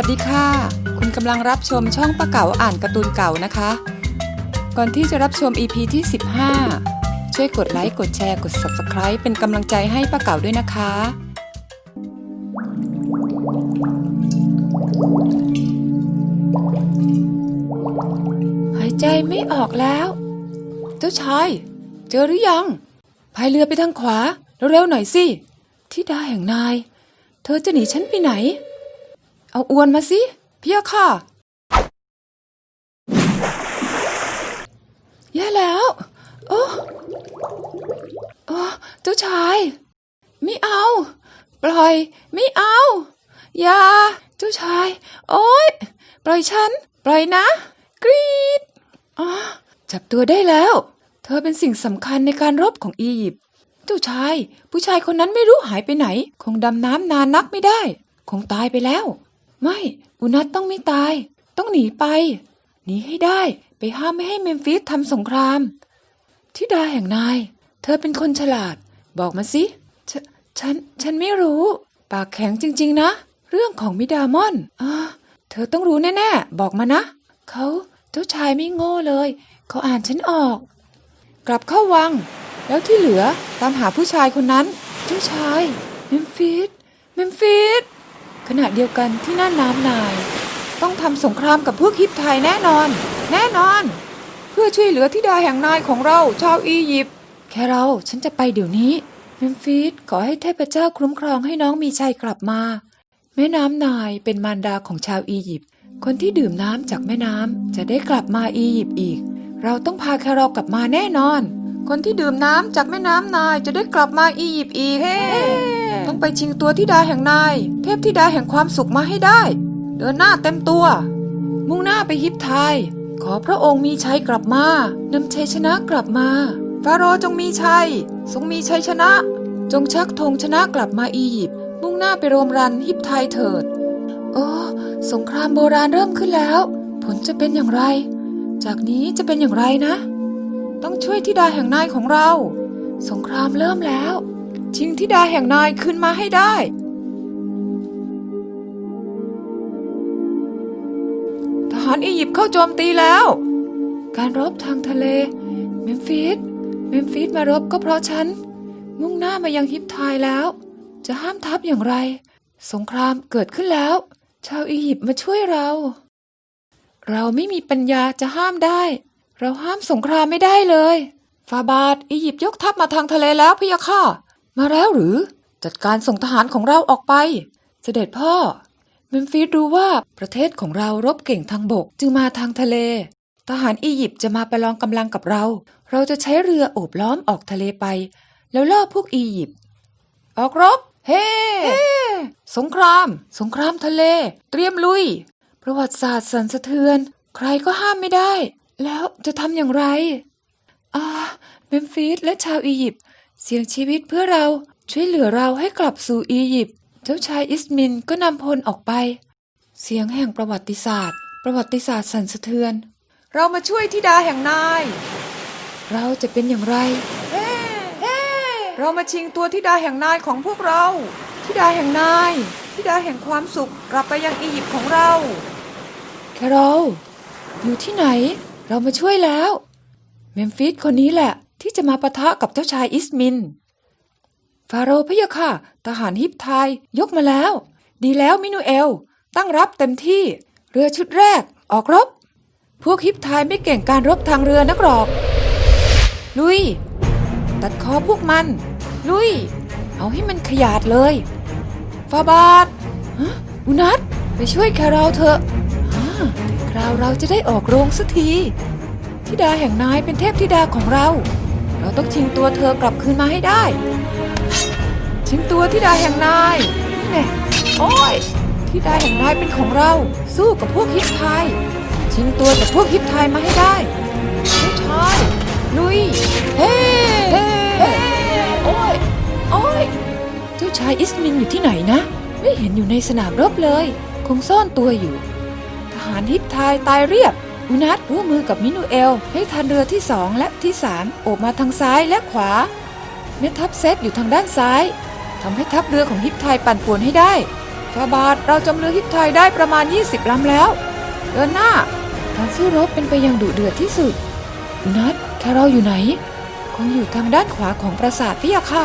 วัสดีค่ะ คุณกำลังรับชมช่องป้าเก๋าอ่านการ์ตูนเก่านะคะ ก่อนที่จะรับชม EP ที่ 15 ช่วยกดไลค์กดแชร์กด Subscribe เป็นกำลังใจให้ป้าเก๋าด้วยนะคะ หายใจไม่ออกแล้ว เจ้าชาย เจอหรือยังพายเรือไปทางขวา เร็วๆหน่อยสิทิดาแห่งนาย เธอจะหนีฉันไปไหน เอาอวนมาสิเพียค่ะ แย่แล้ว โอ้โอ้เจ้าชาย ไม่เอา ปล่อย ไม่เอา อย่า เจ้าชาย โอ๊ย ปล่อยฉัน ปล่อยนะ กรีดอ๋อจับตัวได้แล้ว เธอเป็นสิ่งสำคัญในการรบของอียิปต์ เจ้าชาย ผู้ชายคนนั้นไม่รู้หายไปไหน คงดำน้ำนานนักไม่ได้ คงตายไปแล้ว ไม่อุนัตต้องไม่ตาย ต้องหนีไป หนีให้ได้ไปห้ามไม่ให้เมมฟิสทำสงครามทิดาแห่งนาย เธอเป็นคนฉลาด บอกมาสิฉฉัน ฉันไม่รู้ ปากแข็งจริง ๆ นะ เรื่องของมิดามอนอเธอต้องรู้แน่ ๆ บอกมานะ เขาเจ้าชายไม่โง่เลย เขาอ่านฉันออก กลับเข้าวัง แล้วที่เหลือตามหาผู้ชายคนนั้น เจ้าชาย เมมฟิส เมมฟิส ขณะเดียวกันที่น่านน้ำนาย ต้องทำสงครามกับพวกฮิปไทยแน่นอน แน่นอน เพื่อช่วยเหลือทิดาแห่งนายของเราชาวอียิปต์แค่เราฉันจะไปเดี๋ยวนี้เมมฟิสขอให้เทพเจ้าคุ้มครองให้น้องมีชัยกลับมา แม่น้ำนายเป็นมารดาของชาวอียิปต์คนที่ดื่มน้ำจากแม่น้ำจะได้กลับมาอียิปต์อีก เราต้องพาแครอกลับมาแน่นอน คนที่ดื่มน้ำจากแม่น้ำนายจะได้กลับมาอียิปต์อีก ต้องไปชิงตัวทิดาแห่งนาย เทพธิดาแห่งความสุขมาให้ได้ เดินหน้าเต็มตัว มุ่งหน้าไปฮิปไทย ขอพระองค์มีชัยกลับมานำชัยชนะกลับมาฟาโรจงมีชัย ทรงมีชัยชนะ จงชักธงชนะกลับมาอียิปต์มุ่งหน้าไปโรมรันฮิปไทยเถิดโอ้สงครามโบราณเริ่มขึ้นแล้ว ผลจะเป็นอย่างไร จากนี้จะเป็นอย่างไรนะ ต้องช่วยธิดาแห่งนายของเรา สงครามเริ่มแล้ว ชิงธิดาแห่งนายคืนมาให้ได้ ทหารอียิปต์เข้าโจมตีแล้ว การรบทางทะเล เมมฟิส เมมฟิสมารบก็เพราะฉัน มุ่งหน้ามายังฮิปไทยแล้ว จะห้ามทัพอย่างไร สงครามเกิดขึ้นแล้ว ชาวอียิปต์มาช่วยเรา เราไม่มีปัญญาจะห้ามได้ เราห้ามสงครามไม่ได้เลยฟาบาทอียิปต์ยกทัพมาทางทะเลแล้วพะยะค่ะ มาแล้วหรือ จัดการส่งทหารของเราออกไป เสด็จพ่อ เมมฟิสรู้ว่าประเทศของเรารบเก่งทางบกจึงมาทางทะเล ทหารอียิปต์จะมาประลองกำลังกับเรา เราจะใช้เรือโอบล้อมออกทะเลไป แล้วล่อพวกอียิปต์ออกรบ เฮ้สงคราม สงครามทะเล เตรียมลุย ประวัติศาสตร์สั่นสะเทือน ใครก็ห้ามไม่ได้ แล้วจะทำอย่างไร อ่าเมมฟิสและชาวอียิปต์ เสี่ยงชีวิตเพื่อเราช่วยเหลือเราให้กลับสู่อียิปต์เจ้าชายอิสมินก็นำพลออกไป เสียงแห่งประวัติศาสตร์ ประวัติศาสตร์สั่นสะเทือน เรามาช่วยธิดาแห่งนาย เราจะเป็นอย่างไรเฮ้เฮ้เรามาชิงตัวธิดาแห่งนายของพวกเราธิดาแห่งนายธิดาแห่งความสุขกลับไปยังอียิปต์ของเราแคโรลอยู่ที่ไหน เรามาช่วยแล้ว เมมฟิสคนนี้แหละ ที่จะมาปะทะกับเจ้าชายอิสมิน ฟาโรห์พะยะค่ะ ทหารฮิปไทยยกมาแล้ว ดีแล้วมินูเอล ตั้งรับเต็มที่ เรือชุดแรก ออกรบ พวกฮิปไทยไม่เก่งการรบทางเรือนักหรอก ลุย ตัดคอพวกมัน ลุย เอาให้มันขยาดเลย ฟาบาทฮะอุนัทไปช่วยแครอลเถอะคราวเราจะได้ออกโรงสักทีธิดาแห่งนายเป็นเทพธิดาของเรา เราต้องชิงตัวเธอกลับคืนมาให้ได้ ชิงตัวธิดาแห่งนายนี่แน่โอ้ยธิดาแห่งนายเป็นของเรา สู้กับพวกฮิปไทย ชิงตัวจากพวกฮิปไทยมาให้ได้เจ้าชายลุยเฮ้เฮ้เฮ้โอ้ยโอ้ยเจ้าชายอิสมินอยู่ที่ไหนนะ ไม่เห็นอยู่ในสนามรบเลย คงซ่อนตัวอยู่ ทหารฮิปไทยตายเรียบ อุนัทร่วมมือกับมินูเอล ให้ทันเรือที่สองและที่สามโอบมาทางซ้ายและขวาแม่ทัพเซตอยู่ทางด้านซ้ายทำให้ทัพเรือของฮิปไทยปั่นป่วนให้ได้ฟาบาทเราจำเรือฮิตไทยได้ประมาณ 20ลำแล้ว เดินหน้า การสู้รบเป็นไปอย่างดุเดือดที่สุดคุนัทแคโรลอยู่ไหน คงอยู่ทางด้านขวาของปราสาทพี่ยะค่ะ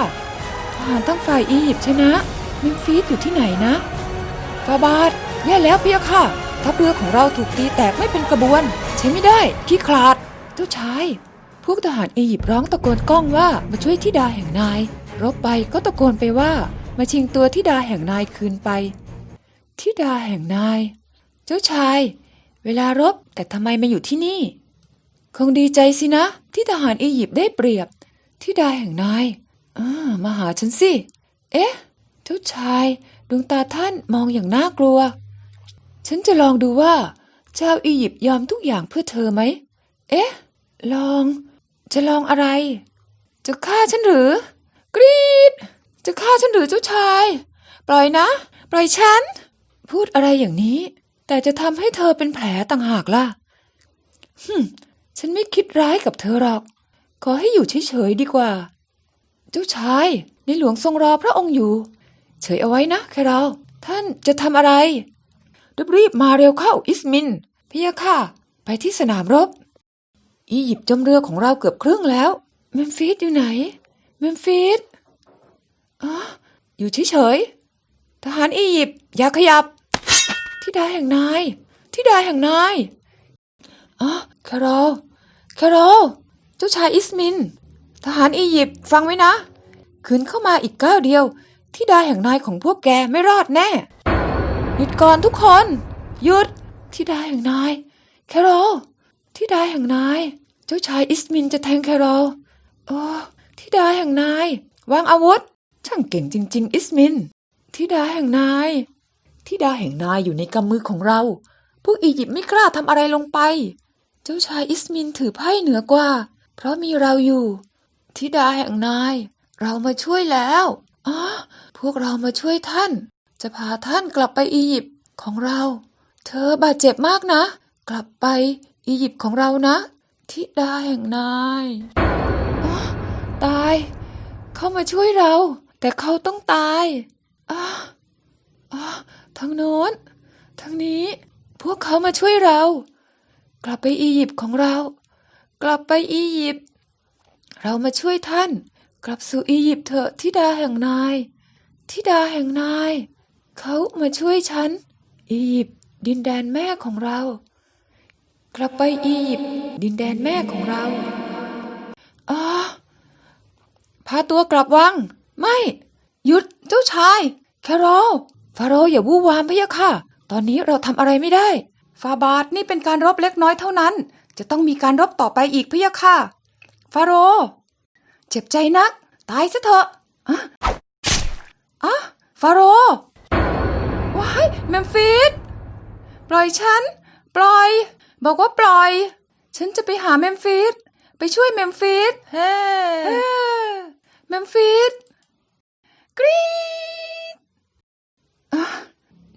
ทหารทั้งฝ่ายอียิปต์ชนะเมมฟิสอยู่ที่ไหนนะฟาบาทแย่แล้วพี่ยะค่ะ ทัพเรือของเราถูกตีแตกไม่เป็นกระบวน ใช้ไม่ได้ขี้ขลาด เจ้าชาย พวกทหารอียิปต์ร้องตะโกนก้องว่ามาช่วยทิดาแห่งนาย รบไปก็ตะโกนไปว่า มาชิงตัวทิดาแห่งนายคืนไปทิดาแห่งนาย เจ้าชาย เวลารบแต่ทำไมมาอยู่ที่นี่ คงดีใจสินะ ที่ทหารอียิปต์ได้เปรียบทิดาแห่งนายอ่ามาหาฉันสิ เอ๊ะ เจ้าชาย ดวงตาท่านมองอย่างน่ากลัว ฉันจะลองดูว่าชาวอียิปต์ยอมทุกอย่างเพื่อเธอไหม เอ๊ะ ลอง จะลองอะไร จะฆ่าฉันหรือ กรีด จะฆ่าฉันหรือเจ้าชาย ปล่อยนะ ปล่อยฉัน พูดอะไรอย่างนี้ แต่จะทำให้เธอเป็นแผลต่างหากล่ะฮึมฉันไม่คิดร้ายกับเธอหรอก ขอให้อยู่เฉยๆดีกว่า เจ้าชาย ในหลวงทรงรอพระองค์อยู่ เฉยเอาไว้นะแครอลท่านจะทำอะไร รีบๆมาเร็วเข้าอิสมินพี่ยะค่ะ ไปที่สนามรบ อียิปต์จมเรือของเราเกือบครึ่งแล้ว เมมฟิสอยู่ไหน เมมฟิสอ๋ออยู่เฉยๆทหารอียิปต์อย่าขยับทิดาแห่งนายทิดาแห่งนายอ๋อแคโรลแคโรลเจ้าชายอิสมิน ทหารอียิปต์ฟังไว้นะขืนเข้ามาอีกก้าวเดียวทิดาแห่งนายของพวกแกไม่รอดแน่ หยุดก่อนทุกคน หยุดทิดาแห่งนาย แคโรลทิดาแห่งนาย เจ้าชายอิสมินจะแทงแคโรโอ้ทิดาแห่งนาย วางอาวุธ ช่างเก่งจริง ๆ อิสมินทิดาแห่งนายทิดาแห่งนายอยู่ในกำมือของเรา พวกอียิปต์ไม่กล้าทำอะไรลงไป เจ้าชายอิสมินถือไพ่เหนือกว่า เพราะมีเราอยู่ทิดาแห่งนาย เรามาช่วยแล้วอ๋อพวกเรามาช่วยท่าน จะพาท่านกลับไปอียิปต์ของเรา เธอบาดเจ็บมากนะ กลับไปอียิปต์ของเรานะ ทิดาแห่งนายตาย เขามาช่วยเรา แต่เขาต้องตายอ๊ะอ๊ะทางโน้นทางนี้ พวกเขามาช่วยเรา กลับไปอียิปต์ของเรา กลับไปอียิปต์เรามาช่วยท่าน กลับสู่อียิปต์เถอะทิดาแห่งนายทิดาแห่งนาย เขามาช่วยฉัน อียิปต์ดินแดนแม่ของเรา กลับไปอียิปต์ดินแดนแม่ของเราอ๋อพาตัวกลับวัง ไม่ หยุดเจ้าชาย แคโรฟาโรอย่าวู่วามพะยะค่ะ ตอนนี้เราทำอะไรไม่ได้ ฟาบาทนี่เป็นการรบเล็กน้อยเท่านั้น จะต้องมีการรบต่อไปอีกพะยะค่ะ ฟาโร เจ็บใจนัก ตายซะเถอะอะอะฟาโร ว้ายเมมฟิสปล่อยฉัน ปล่อย บอกว่าปล่อย ฉันจะไปหาเมมฟิสไปช่วยเมมฟิสเฮ้เมมฟิสกรีดอะ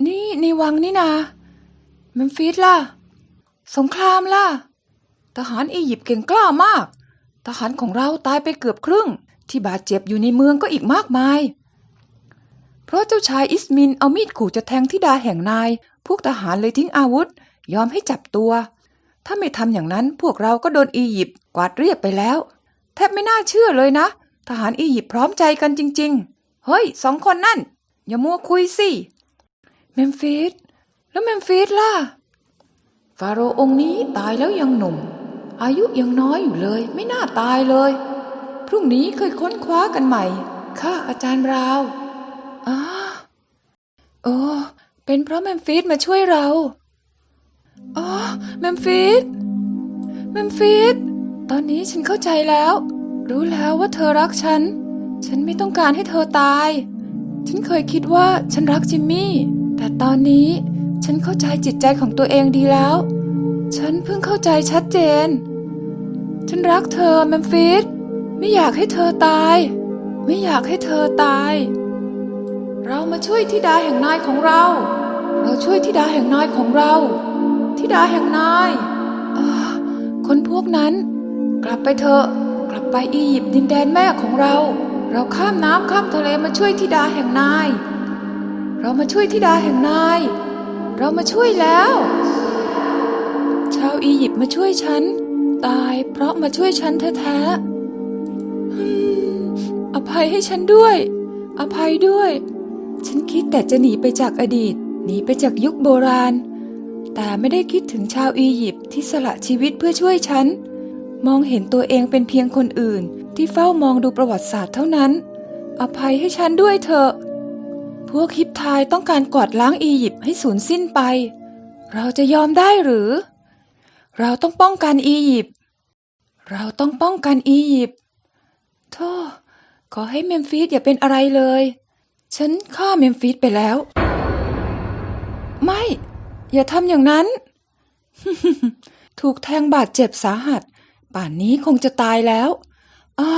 นี่ในวังนี่นาเมมฟิสล่ะ สงครามล่ะ ทหารอียิปต์เก่งกล้ามาก ทหารของเราตายไปเกือบครึ่ง ที่บาดเจ็บอยู่ในเมืองก็อีกมากมาย เพราะเจ้าชายอิสมินเอามีดขู่จะแทงทิดาแห่งนาย พวกทหารเลยทิ้งอาวุธ ยอมให้จับตัว ถ้าไม่ทำอย่างนั้นพวกเราก็โดนอียิปต์กวาดเรียบไปแล้ว แทบไม่น่าเชื่อเลยนะ ทหารอียิปต์พร้อมใจกันจริง ๆ เฮ้ยสองคนนั่น อย่ามัวคุยสิเมมฟิสแล้วเมมฟิสล่ะ ฟาโรห์องค์นี้ตายแล้วยังหนุ่ม อายุยังน้อยอยู่เลย ไม่น่าตายเลย พรุ่งนี้เคยค้นคว้ากันใหม่ค่ะอาจารย์ราว น์อ้าโอ้เป็นเพราะเมมฟิสมาช่วยเราอ๋อเมมฟิสเมมฟิสตอนนี้ฉันเข้าใจแล้ว รู้แล้วว่าเธอรักฉัน ฉันไม่ต้องการให้เธอตาย ฉันเคยคิดว่าฉันรักจิมมี่ แต่ตอนนี้ฉันเข้าใจจิตใจของตัวเองดีแล้ว ฉันเพิ่งเข้าใจชัดเจน ฉันรักเธอเมมฟิสไม่อยากให้เธอตาย ไม่อยากให้เธอตาย เรามาช่วยธิดาแห่งนายของเรา เราช่วยธิดาแห่งนายของเราธิดาแห่งนายคนพวกนั้น กลับไปเถอะกลับไปอียิปต์ดินแดนแม่ของเรา เราข้ามน้ำข้ามทะเลมาช่วยธิดาแห่งนาย เรามาช่วยธิดาแห่งนาย เรามาช่วยแล้ว ชาวอียิปต์มาช่วยฉัน ตายเพราะมาช่วยฉันแท้ๆอภัยให้ฉันด้วย อภัยด้วย ฉันคิดแต่จะหนีไปจากอดีต หนีไปจากยุคโบราณ แต่ไม่ได้คิดถึงชาวอียิปต์ที่สละชีวิตเพื่อช่วยฉัน มองเห็นตัวเองเป็นเพียงคนอื่น ที่เฝ้ามองดูประวัติศาสตร์เท่านั้น อภัยให้ฉันด้วยเถอะ พวกฮิปไทายต้องการกวาดล้างอียิปต์ให้สูญสิ้นไป เราจะยอมได้หรือ เราต้องป้องกันอียิปต์ เราต้องป้องกันอียิปต์โธ่ขอให้เมมฟิสอย่าเป็นอะไรเลย ฉันฆ่าเมมฟิสไปแล้ว ไม่ อย่าทำอย่างนั้น ถูกแทงบาดเจ็บสาหัส ป่านนี้คงจะตายแล้วอ๋อ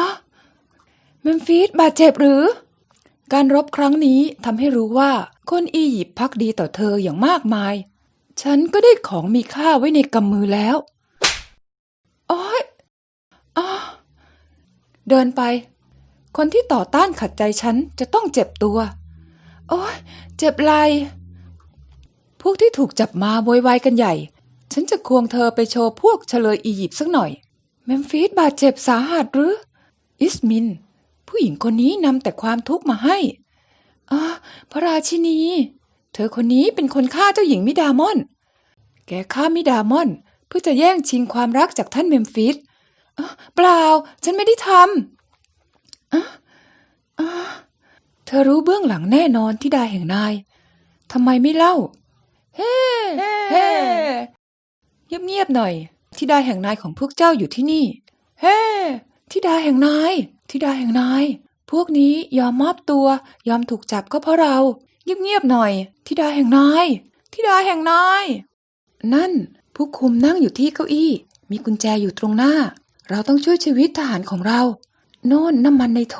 เมมฟิสบาดเจ็บหรือ การรบครั้งนี้ทำให้รู้ว่าคนอียิปต์พักดีต่อเธออย่างมากมาย ฉันก็ได้ของมีค่าไว้ในกำมือแล้ว โอ้ยอาเดินไป คนที่ต่อต้านขัดใจฉันจะต้องเจ็บตัว โอ้ยเจ็บไหลพวกที่ถูกจับมาโวยวายกันใหญ่ ฉันจะควงเธอไปโชว์พวกเฉลยอียิปต์สักหน่อย เมมฟิสบาดเจ็บสาหัสหรือ อิสมิน ผู้หญิงคนนี้นำแต่ความทุกข์มาให้อ่าพระราชินี เธอคนนี้เป็นคนฆ่าเจ้าหญิงมิดามอน แกฆ่ามิดามอน เพื่อจะแย่งชิงความรักจากท่านเมมฟิสอะเปล่า ฉันไม่ได้ทำ เธอรู้เบื้องหลังแน่นอนที่ดาแห่งนายทำไมไม่เล่า เฮ้เฮ้เงียบๆหน่อยทิดาแห่งนายของพวกเจ้าอยู่ที่นี่ เฮ้ทิดาแห่งนายทิดาแห่งนาย พวกนี้ยอมมอบตัวยอมถูกจับก็เพราะเรา เงียบๆหน่อยทิดาแห่งนายทิดาแห่งนาย นั่น ผู้คุมนั่งอยู่ที่เก้าอี้ มีกุญแจอยู่ตรงหน้า เราต้องช่วยชีวิตทหารของเรา โน่นน้ำมันในโถ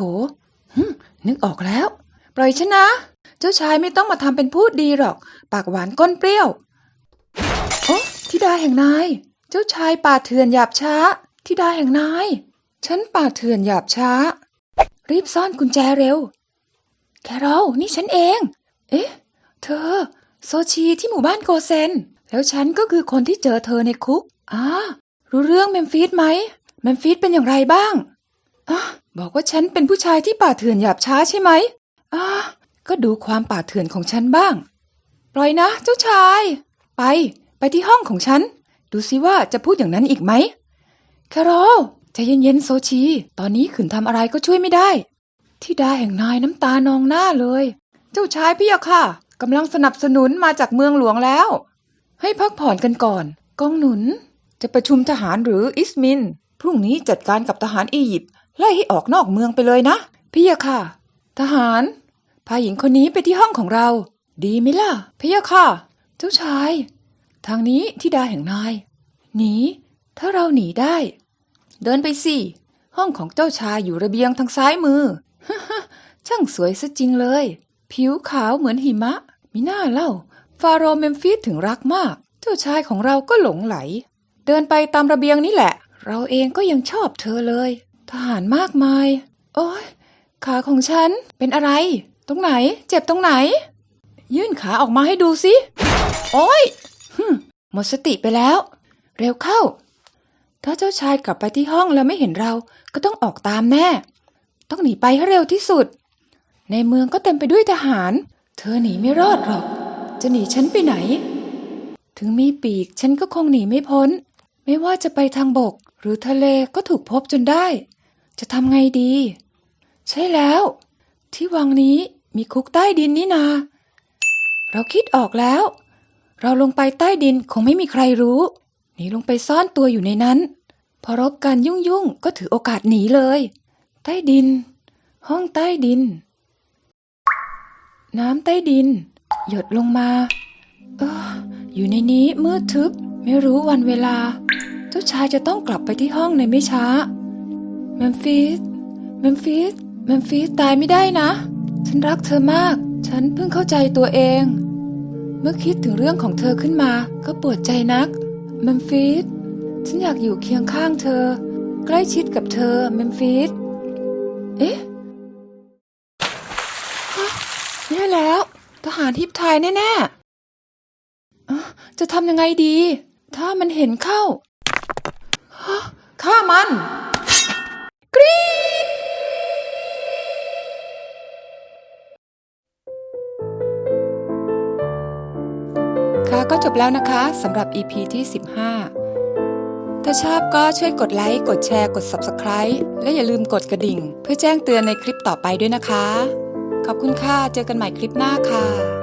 นึกออกแล้ว ปล่อยฉันนะ เจ้าชายไม่ต้องมาทำเป็นพูดดีหรอก ปากหวานก้นเปรี้ยว โอ้ธิดาแห่งนาย เจ้าชายป่าเถื่อนหยาบช้าธิดาแห่งนาย ฉันป่าเถื่อนหยาบช้า รีบซ่อนกุญแจเร็ว แคโรลนี่ฉันเอง เอ๊ะ เธอ โซชีที่หมู่บ้านโกเซน แล้วฉันก็คือคนที่เจอเธอในคุกอ่ารู้เรื่องเมมฟิสไหม เมมฟิสเป็นอย่างไรบ้าง บอกว่าฉันเป็นผู้ชายที่ป่าเถื่อนหยาบช้าใช่ไหมอ่าก็ดูความป่าเถื่อนของฉันบ้าง ปล่อยนะ เจ้าชาย ไป ไปที่ห้องของฉัน ดูสิว่าจะพูดอย่างนั้นอีกไหมแคโรลใจเย็นๆโซชี ตอนนี้ขืนทำอะไรก็ช่วยไม่ได้ที่ดาแห่งนายน้ำตานองหน้าเลย เจ้าชายพี่อะค่ะกำลังสนับสนุนมาจากเมืองหลวงแล้ว ให้พักผ่อนกันก่อน กองหนุน จะประชุมทหารหรืออิสมิน พรุ่งนี้จัดการกับทหารอียิปต์ ไล่ให้ออกนอกเมืองไปเลยนะ พี่อะค่ะ ทหาร พาหญิงคนนี้ไปที่ห้องของเรา ดีไหมล่ะ พี่อะค่ะ เจ้าชาย ทางนี้ที่ดาแห่งนาย หนี ถ้าเราหนีได้ เดินไปสิ ห้องของเจ้าชายอยู่ระเบียงทางซ้ายมือ ช่างสวยซะจริงเลย ผิวขาวเหมือนหิมะ มิน่าเล่า ฟาโรเมมฟิสถึงรักมาก เจ้าชายของเราก็หลงไหล เดินไปตามระเบียงนี่แหละ เราเองก็ยังชอบเธอเลย ทหารมากมาย โอ้ยขาของฉันเป็นอะไร ตรงไหน เจ็บตรงไหน ยื่นขาออกมาให้ดูสิ โอ้ยหึหมดสติไปแล้ว เร็วเข้า ถ้าเจ้าชายกลับไปที่ห้องแล้วไม่เห็นเราก็ต้องออกตามแน่ ต้องหนีไปให้เร็วที่สุด ในเมืองก็เต็มไปด้วยทหาร เธอหนีไม่รอดหรอก จะหนีฉันไปไหน ถึงมีปีกฉันก็คงหนีไม่พ้น ไม่ว่าจะไปทางบก หรือทะเลก็ถูกพบจนได้ จะทำไงดี ใช่แล้ว ที่วังนี้มีคุกใต้ดินนี่นา เราคิดออกแล้ว เราลงไปใต้ดินคงไม่มีใครรู้หนีลงไปซ่อนตัวอยู่ในนั้น พอรบกันยุ่งยุ่งๆก็ถือโอกาสหนีเลย ใต้ดิน ห้องใต้ดิน น้ำใต้ดิน หยดลงมา เออ อยู่ในนี้มืดทึบ ไม่รู้วันเวลา เจ้าชายจะต้องกลับไปที่ห้องในไม่ช้า เมมฟิส เมมฟิส เมมฟิสตายไม่ได้นะ ฉันรักเธอมาก ฉันเพิ่งเข้าใจตัวเอง เมื่อคิดถึงเรื่องของเธอขึ้นมาก็ปวดใจนัก เมมฟิส ฉันอยากอยู่เคียงข้างเธอ ใกล้ชิดกับเธอ เมมฟิส เอ๊ะฮะแย่แล้ว ทหารฮิปไทยแน่ๆจะทำยังไงดี ถ้ามันเห็นเข้าฮะฆ่ามัน กรี๊ดค่ะก็จบแล้วนะคะสำหรับ EP ที่ 15 ถ้าชอบก็ช่วยกดไลค์ กดแชร์ กด Subscribe และอย่าลืมกดกระดิ่ง เพื่อแจ้งเตือนในคลิปต่อไปด้วยนะคะ ขอบคุณค่ะ เจอกันใหม่คลิปหน้าค่ะ